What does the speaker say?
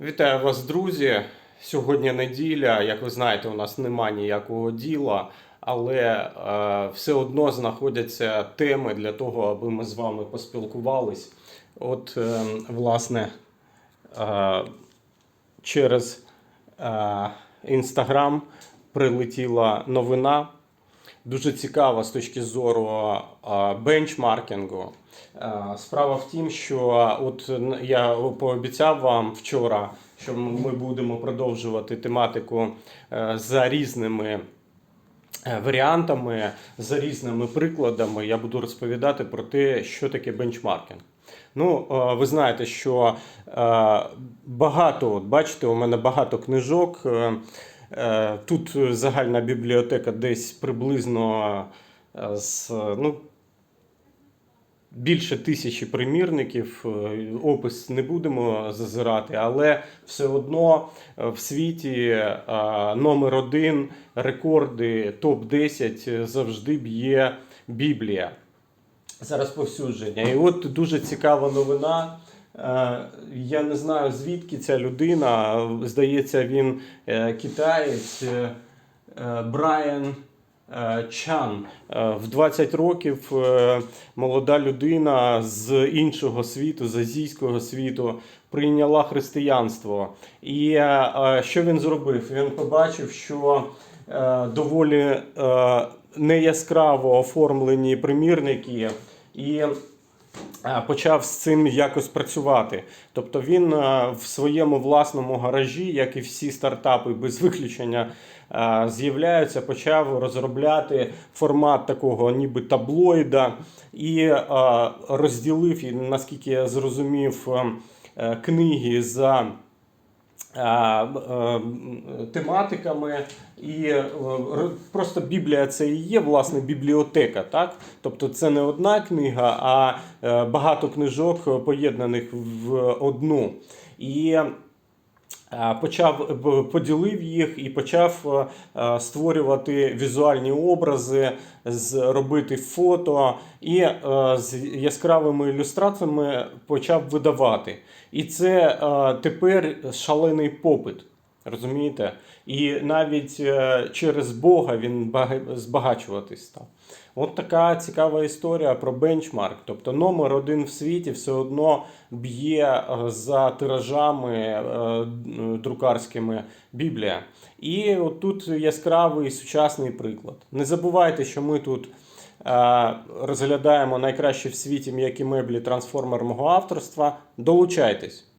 Вітаю вас, друзі. Сьогодні неділя. Як ви знаєте, у нас нема ніякого діла, але е, все одно знаходяться теми для того, аби ми з вами поспілкувались. От, е, власне, е, через Інстаграм прилетіла новина. Дуже цікава з точки зору бенчмаркінгу. Справа в тім, що от я пообіцяв вам вчора, що ми будемо продовжувати тематику е, за різними е, варіантами, за різними прикладами. Я буду розповідати про те, що таке бенчмаркінг. Ну, е, ви знаєте, що багато, от бачите, у мене багато книжок. Е, Тут загальна бібліотека десь приблизно е, з ну, більше тисячі примірників. Е, Опис не будемо зазирати, але все одно в світі номер один рекорди топ-10 завжди б'є Біблія за розповсюдження. І от дуже цікава новина. Е, Я не знаю звідки ця людина. Здається, він е, китаєць е, Брайан Чан. В 20 років молода людина з іншого світу, з азійського світу, прийняла християнство. І що він зробив? Він побачив, що доволі неяскраво оформлені примірники. І почав з цим якось працювати. Тобто він е, в своєму власному гаражі, як і всі стартапи без виключення, е, з'являються, почав розробляти формат такого ніби таблоїда і е, розділив, наскільки я зрозумів, е, е, книги за е, е, тематиками. І е, просто Біблія це і є власне бібліотека, так? Тобто це не одна книга, а е, багато книжок поєднаних в одну. І е, почав поділив їх і почав е, створювати візуальні образи, зробити робити фото і е, з яскравими ілюстраціями почав видавати. І це е, тепер шалений попит. Розумієте? І навіть е, через Бога він збагачуватись став. От така цікава історія про бенчмарк. Тобто номер один в світі все одно б'є е, за тиражами е, друкарськими Біблія. І от тут яскравий сучасний приклад. Не забувайте, що ми тут розглядаємо найкращі в світі м'які меблі трансформер мого авторства. Долучайтесь.